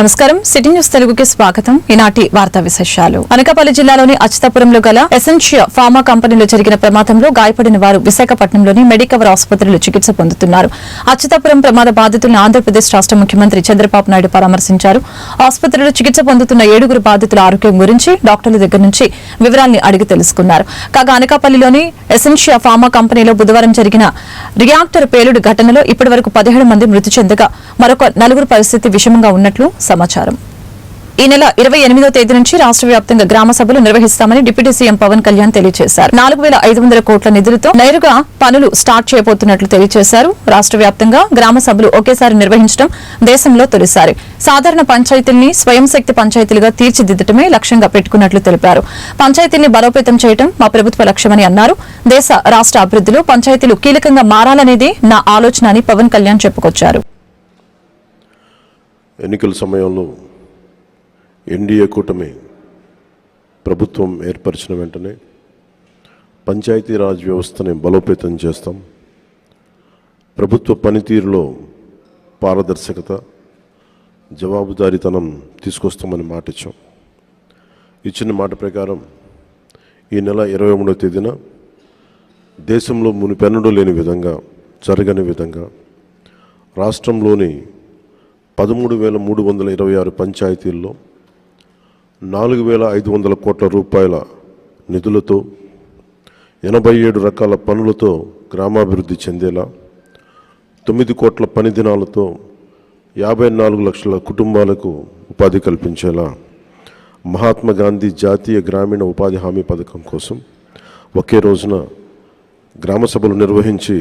నమస్కారం. City news తెలుగుకి స్వాగతం. ఈనాటి వార్తా విశేషాలు. అనకాపల్లి జిల్లాలోని అచ్యుతాపురంలో గల ఎసెన్షియా ఫార్మా కంపెనీలో జరిగిన ప్రమాదంలో గాయపడిన వారు విశాఖపట్నంలోని మెడికవర్ ఆసుపత్రిలో చికిత్స పొందుతున్నారు. అచ్యుతాపురం ప్రమాద బాధితులను ఆంధ్రప్రదేశ్ రాష్ట ముఖ్యమంత్రి చంద్రబాబు నాయుడు పరామర్శించారు. ఆసుపత్రిలో చికిత్స పొందుతున్న ఏడుగురు బాధితుల ఆరోగ్యం గురించి డాక్టర్ల దగ్గర నుంచి వివరాల్ని అడిగి తెలుసుకున్నారు. కాగా అనకాపల్లిలోని ఎసెన్షియా ఫార్మా కంపెనీలో బుధవారం జరిగిన రియాక్టర్ పేలుడు ఘటనలో ఇప్పటివరకు పదిహేడు మంది మృతి చెందగా మరొక నలుగురు పరిస్థితి విషమంగా ఉన్నట్లు సమాచారం. ఈ నెల ఇరవై ఎనిమిదో తేదీ నుంచి రాష్ట్ర వ్యాప్తంగా గ్రామ సభలు నిర్వహిస్తామని డిప్యూటీ సీఎం పవన్ కళ్యాణ్ తెలియజేశారు నాలుగు వేల ఐదు వందల కోట్ల నిధులతో నేరుగా పనులు స్టార్ట్ చేయబోతున్నట్లు తెలియజేశారు రాష్ట్ర వ్యాప్తంగా గ్రామ సభలు ఒకేసారి నిర్వహించడం దేశంలో తొలిసారి. సాధారణ పంచాయతీల్ని స్వయం శక్తి పంచాయతీలుగా తీర్చిదిద్దటమే లక్ష్యంగా పెట్టుకున్నట్లు తెలిపారు. పంచాయతీల్ని బలోపేతం చేయడం మా ప్రభుత్వ లక్ష్యమని అన్నారు. దేశ రాష్ట్ర అభివృద్ధిలో పంచాయతీలు కీలకంగా మారాలనేది నా ఆలోచన అని పవన్ కళ్యాణ్ చెప్పుకొచ్చారు. ఎన్నికల సమయంలో ఎన్డీఏ కూటమి ప్రభుత్వం ఏర్పరిచిన వెంటనే పంచాయతీరాజ్ వ్యవస్థని బలోపేతం చేస్తాం. ప్రభుత్వ పనితీరులో పారదర్శకత జవాబుదారీతనం తీసుకొస్తామని మాట ఇచ్చాం ఇచ్చిన మాట ప్రకారం ఈ నెల ఇరవై మూడవ తేదీన దేశంలో మునిపెన్నడూ లేని విధంగా జరగని విధంగా రాష్ట్రంలోని పదమూడు వేల మూడు వందల ఇరవై ఆరు పంచాయతీల్లో నాలుగు వేల ఐదు వందల కోట్ల రూపాయల నిధులతో ఎనభై ఏడు రకాల పనులతో గ్రామాభివృద్ధి చెందేలా తొమ్మిది కోట్ల పని దినాలతో యాభై నాలుగు లక్షల కుటుంబాలకు ఉపాధి కల్పించేలా మహాత్మా గాంధీ జాతీయ గ్రామీణ ఉపాధి హామీ పథకం కోసం ఒకే రోజున గ్రామ సభలు నిర్వహించి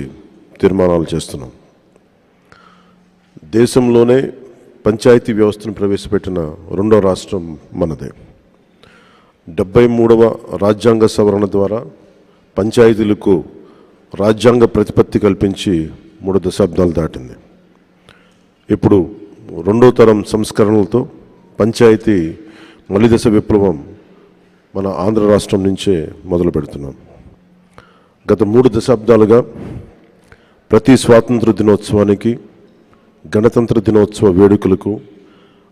తీర్మానాలు చేస్తున్నాం. దేశంలోనే పంచాయతీ వ్యవస్థను ప్రవేశపెట్టిన రెండో రాష్ట్రం మనదే. డెబ్బై మూడవ రాజ్యాంగ సవరణ ద్వారా పంచాయతీలకు రాజ్యాంగ ప్రతిపత్తి కల్పించి మూడు దశాబ్దాలు దాటింది. ఇప్పుడు రెండో తరం సంస్కరణలతో పంచాయతీ మలిదశ విప్లవం మన ఆంధ్ర రాష్ట్రం నుంచే మొదలు పెడుతున్నాం. గత మూడు దశాబ్దాలుగా ప్రతి స్వాతంత్ర దినోత్సవానికి గణతంత్ర దినోత్సవ వేడుకలకు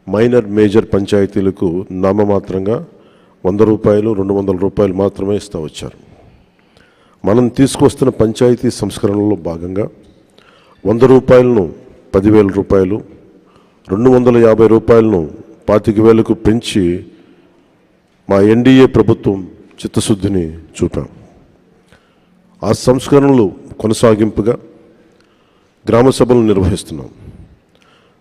మైనర్ మేజర్ పంచాయతీలకు నామమాత్రంగా వంద రూపాయలు రెండు వందల రూపాయలు మాత్రమే ఇస్తూ వచ్చారు. మనం తీసుకొస్తున్న పంచాయతీ సంస్కరణలో భాగంగా వంద రూపాయలను పదివేల రూపాయలు రెండు వందల యాభై రూపాయలను పాతిక వేలకు పెంచి మా ఎన్డీఏ ప్రభుత్వం చిత్తశుద్ధిని చూపాం. ఆ సంస్కరణలు కొనసాగింపుగా గ్రామ సభలు నిర్వహిస్తున్నాం.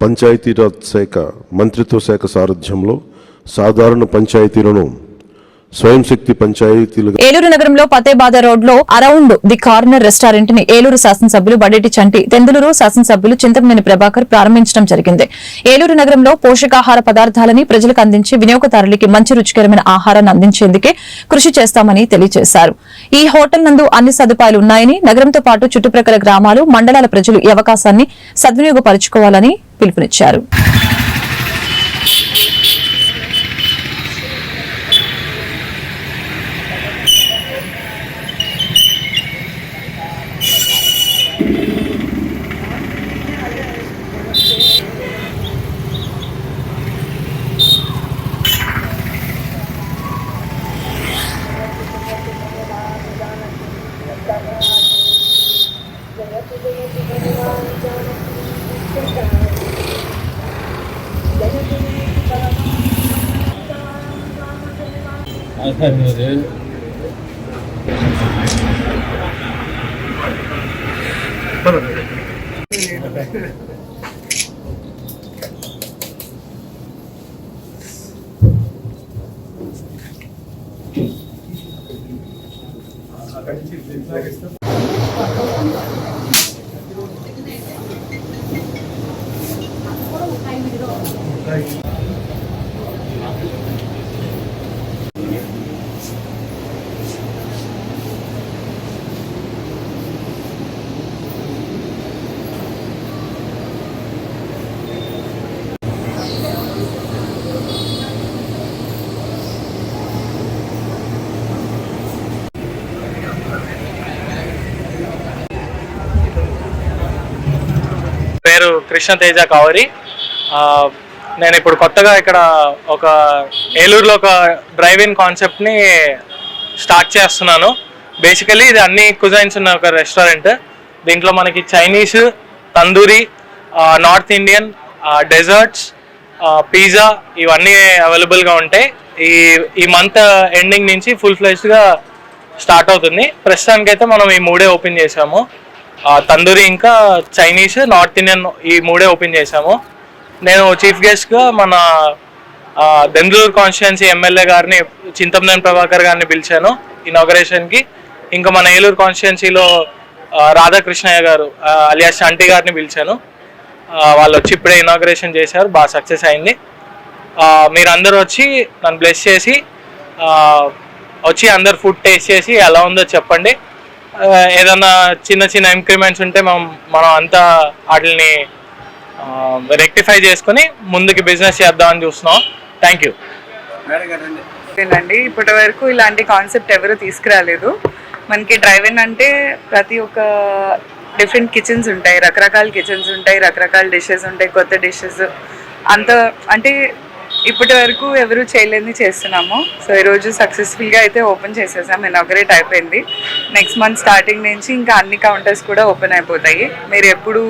పంచాయతీరాజ్ శాఖ మంత్రిత్వ శాఖ సారథ్యంలో సాధారణ పంచాయతీలను స్వయం శక్తి పంచాయతీలు ఏలూరు నగరంలో పతేబాద రోడ్లో అరౌండ్ ది కార్నర్ రెస్టారెంట్ని ఏలూరు శాసనసభ్యులు బడేటి చంటి తెందులూరు శాసనసభ్యులు చింతమనేని ప్రభాకర్ ప్రారంభించడం జరిగింది. ఏలూరు నగరంలో పోషకాహార పదార్థాలని ప్రజలకు అందించి వినియోగదారులకి మంచి రుచికరమైన ఆహారాన్ని అందించేందుకే కృషి చేస్తామని తెలియజేశారు. ఈ హోటల్ నందు అన్ని సదుపాయాలు ఉన్నాయని నగరంతో పాటు చుట్టుప్రక్కల గ్రామాలు మండలాల ప్రజలు ఈ అవకాశాన్ని సద్వినియోగపరుచుకోవాలని పిలుపునిచ్చారు. 아사미를 పేరు కృష్ణ తేజ కావరి. నేను ఇప్పుడు కొత్తగా ఇక్కడ ఒక ఏలూరులో ఒక డ్రైవ్ ఇన్ కాన్సెప్ట్ని స్టార్ట్ చేస్తున్నాను. బేసికలీ ఇది అన్ని కుజైన్స్ ఉన్న ఒక రెస్టారెంట్ దీంట్లో మనకి Chinese tandoori north Indian desserts pizza ఇవన్నీ అవైలబుల్గా ఉంటాయి. ఈ ఈ మంత్ ఎండింగ్ నుంచి ఫుల్ ఫ్లెజ్డ్గా స్టార్ట్ అవుతుంది. ప్రస్తుతానికైతే మనం ఈ మూడే ఓపెన్ చేసాము తందూరి ఇంకా చైనీస్ నార్త్ ఇండియన్ ఈ మూడే ఓపెన్ చేసాము నేను చీఫ్ గెస్ట్గా మన బెంగళూరు దెందులూరు కాన్స్టిట్యున్సీ ఎమ్మెల్యే గారిని చింతమనేని ప్రభాకర్ గారిని పిలిచాను ఇనాగరేషన్కి ఇంకా మన ఏలూరు కాన్స్టిట్యున్సీలో రాధాకృష్ణయ్య గారు అలియా శాంటి గారిని పిలిచాను. వాళ్ళు వచ్చి ఇప్పుడే ఇనాగరేషన్ చేశారు బాగా సక్సెస్ అయింది. మీరందరూ వచ్చి నన్ను బ్లెస్ చేసి వచ్చి అందరు ఫుడ్ టేస్ట్ చేసి ఎలా ఉందో చెప్పండి. ఏదన్నా చిన్న చిన్న ఇంక్రిమెంట్స్ ఉంటే మనం మనం అంతా వాటిని రెక్టిఫై చేసుకుని ముందుకి బిజినెస్ చేద్దామని చూస్తున్నాం. థ్యాంక్ యూ అండి ఇప్పటి వరకు ఇలాంటి కాన్సెప్ట్ ఎవరు తీసుకురాలేదు. మనకి డ్రైవ్ ఇన్ అంటే ప్రతి ఒక్క డిఫరెంట్ కిచెన్స్ ఉంటాయి. రకరకాల కిచెన్స్ ఉంటాయి రకరకాల డిషెస్ ఉంటాయి కొత్త డిషెస్ అంత అంటే ఇప్పటి వరకు ఎవరు చేయలేని చేస్తున్నాము. సో ఈరోజు సక్సెస్ఫుల్గా అయితే ఓపెన్ చేసేసాం. ఇనాగరేట్ అయిపోయింది. నెక్స్ట్ మంత్ స్టార్టింగ్ నుంచి ఇంకా అన్ని కౌంటర్స్ కూడా ఓపెన్ అయిపోతాయి. మీరు ఎప్పుడు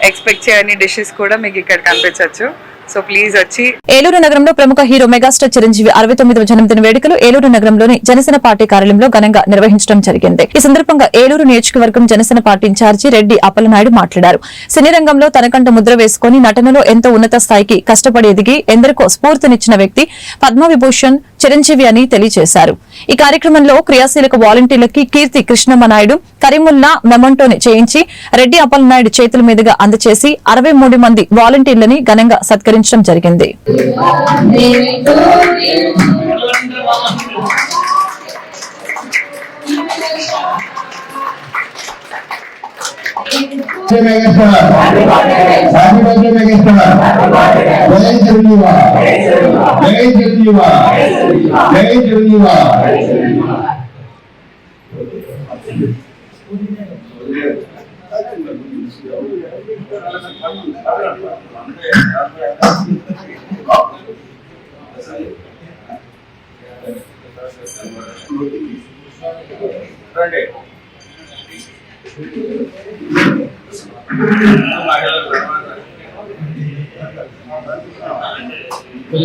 ఎక్స్పెక్ట్ చేయని డిషెస్ కూడా మీకు ఇక్కడ కనిపించవచ్చు సో ప్లీజ్ వచ్చి. ఏలూరు నగరంలో ప్రముఖ హీరో మెగాస్టార్ చిరంజీవి అరవై తొమ్మిదవ జన్మదిన వేడుకలు ఏలూరు నగరంలోని జనసేన పార్టీ కార్యాలయంలో ఘనంగా నిర్వహించడం జరిగింది. ఈ సందర్భంగా ఏలూరు నియోజకవర్గం జనసేన పార్టీ ఇన్ఛార్జి రెడ్డి అప్పలనాయుడు మాట్లాడారు. సినీ రంగంలో తనకంట ముద్ర వేసుకుని నటనలో ఎంతో ఉన్నత స్థాయికి కష్టపడి ఎదిగి ఎందరికో స్ఫూర్తినిచ్చిన వ్యక్తి పద్మవిభూషణ్ చిరంజీవి అని తెలియజేశారు. ఈ కార్యక్రమంలో క్రియాశీలక వాలంటీర్లకి కీర్తి కృష్ణమ్మ నాయుడు కరీముల్లా మెమంటోని చేయించి రెడ్డి అప్పలనాయుడు చేతుల మీదుగా అందచేసి అరవై మూడు మంది వాలంటీర్లని ఘనంగా సత్కరించడం జరిగింది జై జై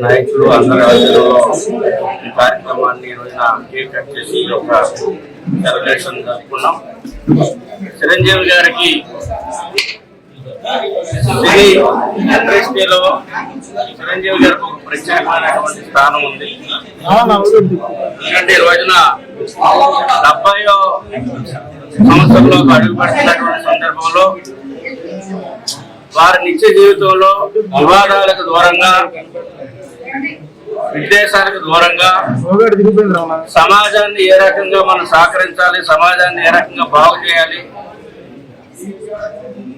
నాయకులు అందరి ఆధ్వర్యంలో ఈ కార్యక్రమాన్ని రోజున కేక్ కట్ చేసి ఒక యొక్క సెలబ్రేషన్ జరుపుకున్నాం. చిరంజీవి గారికి సినీ ఇండస్ట్రీలో చిరంజీవి గారికి ఒక ప్రత్యేకమైనటువంటి స్థానం ఉంది. ఎందుకంటే ఈ రోజున డెబ్బయో సంవత్సరంలో అడుగు సందర్భంలో వారి నిత్య జీవితంలో వివాదాలకు దూరంగా విద్వేషాలకు దూరంగా సమాజాన్ని ఏ రకంగా మనం సహకరించాలి సమాజాన్ని ఏ రకంగా బాగు చేయాలి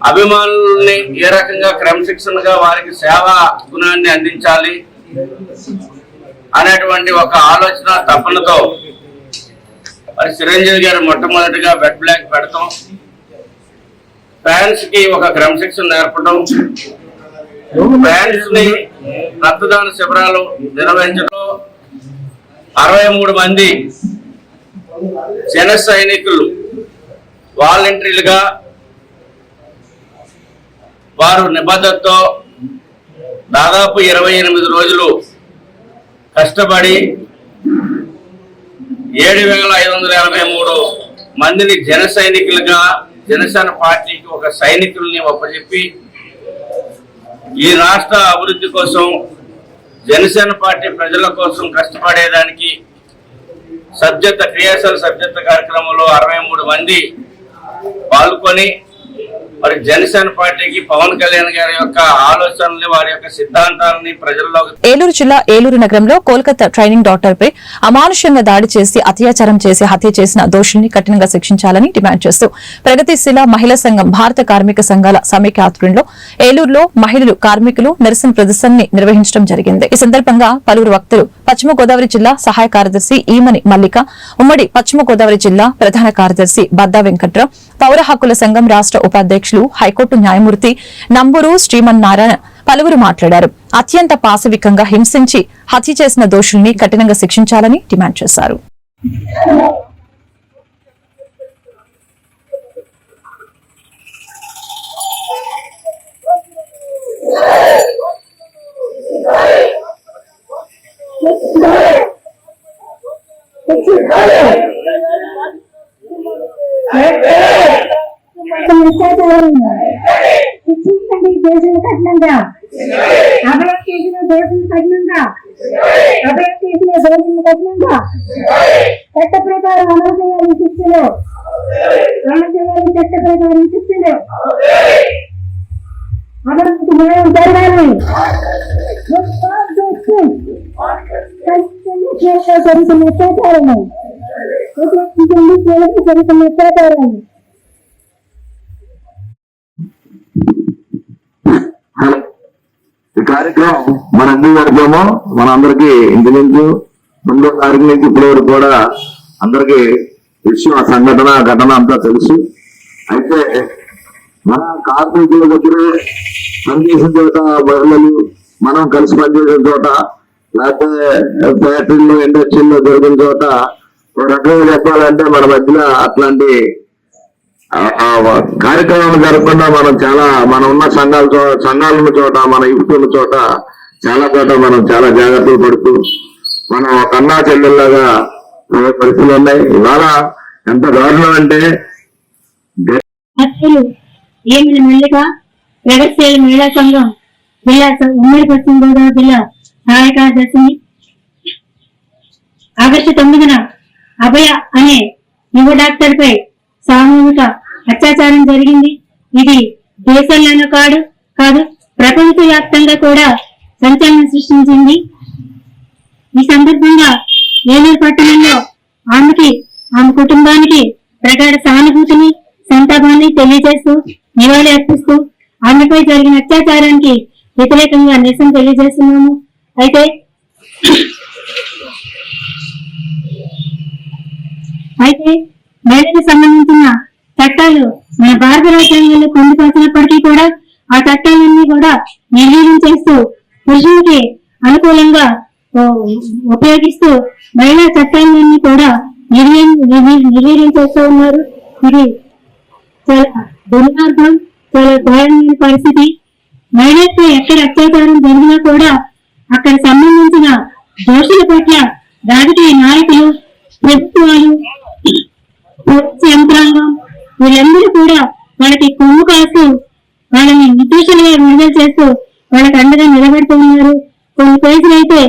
అభిమానుల్ని ఏ రకంగా క్రమశిక్షణగా వారికి సేవా గుణాన్ని అందించాలి అనేటువంటి ఒక ఆలోచన తపనతో మరి చిరంజీవి గారు మొట్టమొదటిగా బెడ్ బ్లాక్ పెడతాం. ఫ్యాన్స్కి ఒక క్రమశిక్షణ నేర్పడం. ఫ్యాన్స్ని రక్తదాన శిబిరాలు నిర్వహించడం అరవై మూడు మంది జన సైనికులు వాలంటీర్లుగా వారు నిబద్ధతతో దాదాపు ఇరవై ఎనిమిది రోజులు కష్టపడి ఏడు వేల ఐదు వందల ఎనభై మూడు మందిని జన సైనికులుగా జనసేన పార్టీకి ఒక సైనికుల్ని ఒప్పచెప్పి ఈ రాష్ట్ర అభివృద్ధి కోసం జనసేన పార్టీ ప్రజల కోసం కష్టపడేదానికి సభ్యత క్రియాశీల సభ్యత కార్యక్రమంలో అరవై మూడు మంది పాల్గొని మరి జనసేన పార్టీకి పవన్ కళ్యాణ్ గారి యొక్క ఆలోచనల్ని వారి యొక్క సిద్ధాంతాలని ప్రజల్లో ఏలూరు జిల్లా ఏలూరు నగరంలో కోల్కతా ట్రైనింగ్ డాక్టర్ పై అమానుషంగా దాడి చేసి అత్యాచారం చేసి హత్య చేసిన దోషుల్ని కఠినంగా శిక్షించాలని డిమాండ్ చేస్తూ ప్రగతిశీల మహిళా సంఘం భారత కార్మిక సంఘాల సమైక్య ఆధ్వర్యంలో ఏలూరులో మహిళలు కార్మికులు నిరసన ప్రదర్శనని నిర్వహించడం జరిగింది. ఈ సందర్భంగా పలువురు వక్తలు పశ్చిమ గోదావరి జిల్లా సహాయ కార్యదర్శి ఈమని మల్లిక ఉమ్మడి పశ్చిమ గోదావరి జిల్లా ప్రధాన కార్యదర్శి బద్దా వెంకట్రావు పౌర హక్కుల సంఘం రాష్ట్ర ఉపాధ్యక్షులు హైకోర్టు న్యాయమూర్తి నంబూరు శ్రీమన్నారాయణ పలువురు మాట్లాడారు. అత్యంత పాశవికంగా హింసించి హత్య చేసిన దోషుల్ని కఠినంగా శిక్షించాలని డిమాండ్ చేశారు. శిక్షించండి దేశం కఠినంగా అభయం చేసిన దేశం కఠినంగా అభయం చేసిన దేశం కఠినంగా చట్ట ప్రకారం అమలు చేయాలని శిక్షలు అమలు చేయాలని చట్ట ప్రకారం శిక్షలు అమలుకు న్యాయం జరగాలి జరుగుతున్న అత్యాచారాన్ని జరుగుతున్న అత్యాచారాన్ని ఈ కార్యక్రమం మన అన్ని వరకేమో మన అందరికి ఇంచుమించు తొమ్మిదో తారీఖు నుంచి ఇప్పటి వరకు కూడా అందరికి విషయం ఆ సంఘటన ఘటన అంతా తెలుసు. అయితే మన కార్మికుల దగ్గర పనిచేసిన చోట మహిళలు మనం కలిసి పనిచేసిన చోట లేకపోతే ఫ్యాక్టరీలో ఇండస్ట్రీలో జరిగిన చోట ఒక రకంగా చెప్పాలంటే మన మధ్యలో అట్లాంటి కార్యక్రమాలు జరగకుండా మనం చాలా మనం ఉన్న సంఘాల సంఘాలు ఉన్న చోట మన యువత చోట చాలా చోట మనం చాలా జాగ్రత్తలు పడుతూ మనం ఒక అన్నా చెల్లెల్లాగా పరిస్థితులు ఉన్నాయి. ఇవాళ ఎంత దారుణం అంటే హత్యలు ఏమిని మల్లిక? మహిళా సంఘం జిల్లా ఉమ్మడి పశ్చిమ గోదావరి జిల్లా సహాయ కార్యదర్శిని. ఆగస్టు తొమ్మిదిన అభయ అనే యువ డాక్టర్ పై సామూహిక అత్యాచారం జరిగింది. ఇది దేశంలోనూ కాదు కాదు ప్రపంచ వ్యాప్తంగా కూడా సంచలనం సృష్టించింది. ఈ సందర్భంగా ఏలూరు పట్టణంలో ఆమెకి ఆమె కుటుంబానికి ప్రగాఢ సహానుభూతిని సంతాపాన్ని తెలియజేస్తూ నివాళి అర్పిస్తూ ఆమెపై జరిగిన అత్యాచారానికి వ్యతిరేకంగా నిరసన తెలియజేస్తున్నాము. అయితే అయితే మహిళలకు సంబంధించిన చట్టాలు మన భారత రాజ్యాంగంలో పొందుపరిచినప్పటికీ కూడా ఆ చట్టాలన్నీ కూడా నిర్వీర్యం చేస్తూ పురుషులకి అనుకూలంగా ఉపయోగిస్తూ మహిళా చట్టాలన్నీ కూడా నిర్వీర్యం నిర్వీర్యం చేస్తూ ఉన్నారు. ఇది చాలా దుర్మార్గం చాలా దారుణమైన పరిస్థితి. మహిళలపై ఎక్కడ అత్యాచారం జరిగినా కూడా అక్కడ సంబంధించిన దోషుల పట్ల రాజకీయ నాయకులు ప్రభుత్వాలు యంత్రాంగం వీళ్ళందరూ కూడా వాళ్ళకి కొమ్ము కాస్తూ వాళ్ళని నిర్దోషులుగా విడుదల చేస్తూ వాళ్ళకి అండగా నిలబడుతూ ఉన్నారు. కొన్ని కేసులు అయితే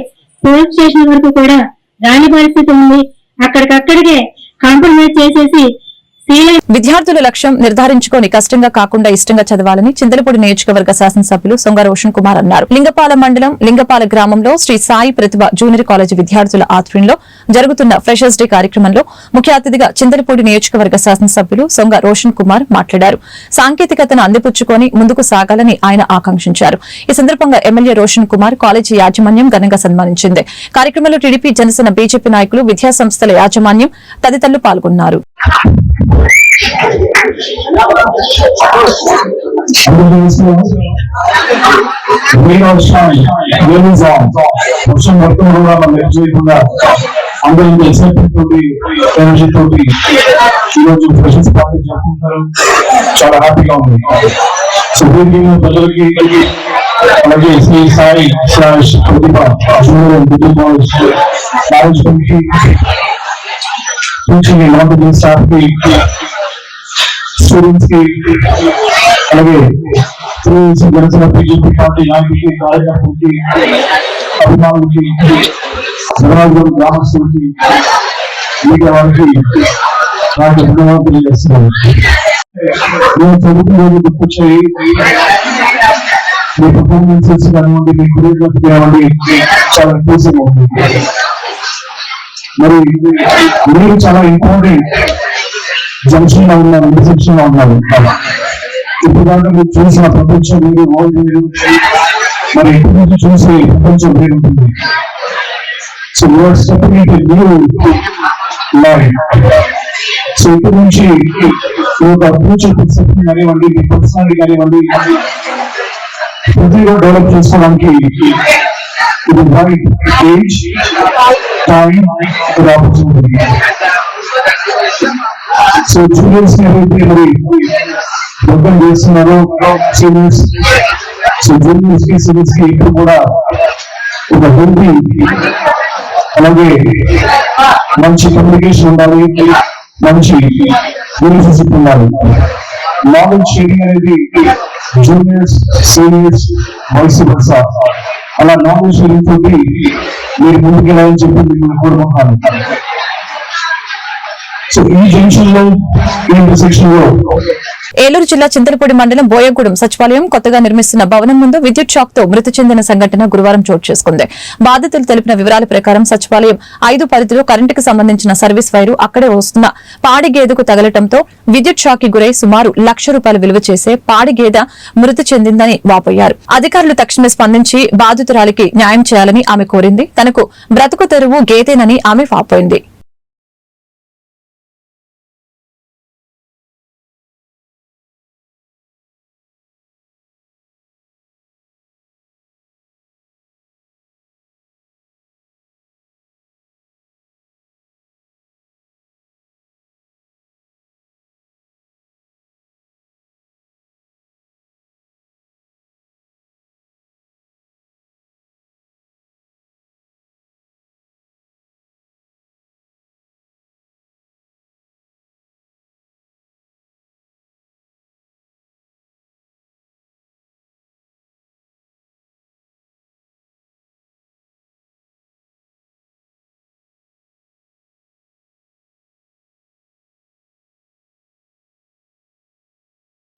పోలీస్ స్టేషన్ వరకు కూడా రాని పరిస్థితి ఉంది. అక్కడికక్కడికే కాంప్రమైజ్ చేసేసి విద్యార్థుల లక్ష్యం నిర్ధారించుకొని కష్టంగా కాకుండా ఇష్టంగా చదవాలని చింతలపూడి నియోజకవర్గ శాసనసభ్యులు సొంగ రోషన్ కుమార్ అన్నారు. లింగపాల మండలం లింగపాల గ్రామంలో శ్రీ సాయి ప్రతిభ జూనియర్ కాలేజీ విద్యార్థుల ఆధ్వర్యంలో జరుగుతున్న ఫ్రెషర్స్ డే కార్యక్రమంలో ముఖ్య అతిథిగా చింతలపూడి నియోజకవర్గ శాసనసభ్యులు సొంగ రోషన్ కుమార్ మాట్లాడారు. సాంకేతికతను అందిపుచ్చుకొని ముందుకు సాగాలని ఆయన ఆకాంక్షించారు. ఈ సందర్భంగా ఎమ్మెల్యే రోషన్ కుమార్ కాలేజీ యాజమాన్యం ఘనంగా సన్మానించింది. కార్యక్రమంలో టీడీపీ జనసేన బీజేపీ నాయకులు విద్యా సంస్థల యాజమాన్యం తదితరులు పాల్గొన్నారు. వర్షం మొత్తం కూడా మనం ఏం చేయకుండా అందరూ ఇంత ఎక్సైట్మెంట్ తోటి ఎనర్జీ తోటి ఈరోజు ఫ్రెషర్స్ పార్టీ జరుపుకుంటారు చాలా హ్యాపీగా ఉంది సో దీనికి మేము ప్రజలకి అలాగే Sri Sai slash Pratibha junior degree college మేనేజ్మెంట్కి టీచింగ్ మార్కెటింగ్ స్టాఫ్కి స్టూడెంట్స్కి అలాగే తెలుగుదేశం జనసేన బీజేపీ పార్టీ నాయకులకి కార్యకర్తలకి అభిమానులకి జగన్నాథ్ గ్రామస్తులకి మీడియా వారికి నాకు ధన్యవాదాలు తెలియజేస్తున్నాను నేను చదువుకున్న రోజు గుర్తొచ్చాయి మీ పర్ఫార్మెన్సెస్ కానివ్వండి మీ కొరియోగ్రఫీ కానివ్వండి చాలా ఇంప్రెసివ్ ఉంది మరి మీరు చాలా ఇంపార్టెంట్ జంక్షన్లో ఉన్నారు ఇంటర్సెక్షన్లో ఉన్నారు. ఇప్పుడు దాకా మీరు చూసిన ప్రపంచం మీరు వరల్డ్ మీరు మరి ఇప్పటి నుంచి చూసే ప్రపంచం వేరు ఉంటుంది so your stepping in new life so ఇప్పటి నుంచి మీ యొక్క ఫ్యూచర్ పర్సెప్షన్ కానివ్వండి మీ పర్సనాలిటీ కానివ్వండి ప్రతిగా డెవలప్ చేసుకోవడానికి ఇది right age time time opportunity so juniors ఎవరైతే మరి మొత్తం చేస్తున్నారో సీనియర్స్ సో జూనియర్స్కి సీనియర్స్కి ఇప్పుడు కూడా ఒక హెల్తీ అలాగే మంచి కమ్యూనికేషన్ ఉండాలి మంచి రిలేషన్షిప్ ఉండాలి. నాలెడ్జ్ షేరింగ్ అనేది జూనియర్స్ సీనియర్స్ వయసు వరుస అలా నాలెడ్జ్ షేరింగ్ తోటి మీరు ముందుకెళ్ళాలని చెప్పి మిమ్మల్ని కోరుకుంటున్నాను సో ఈ జంక్షన్లో ఈ ఇంటర్సెక్షన్లో ఏలూరు జిల్లా చింతలపూడి మండలం బోయగూడెం సచివాలయం కొత్తగా నిర్మిస్తున్న భవనం ముందు విద్యుత్ షాక్తో మృతి చెందిన సంఘటన గురువారం చోటు చేసుకుంది. బాధితులు తెలిపిన వివరాల ప్రకారం సచివాలయం ఐదు పరిధిలో కరెంటుకు సంబంధించిన సర్వీస్ వైరు అక్కడే వస్తున్న పాడి గేదెకు తగలటంతో విద్యుత్ షాక్కి గురై సుమారు లక్ష రూపాయలు విలువ చేసే పాడి గేదె మృతి చెందిందని వాపోయారు. అధికారులు తక్షణమే స్పందించి బాధితురాలికి న్యాయం చేయాలని ఆమె కోరింది. తనకు బ్రతుకు తెరువు గేదేనని ఆమె వాపోయింది.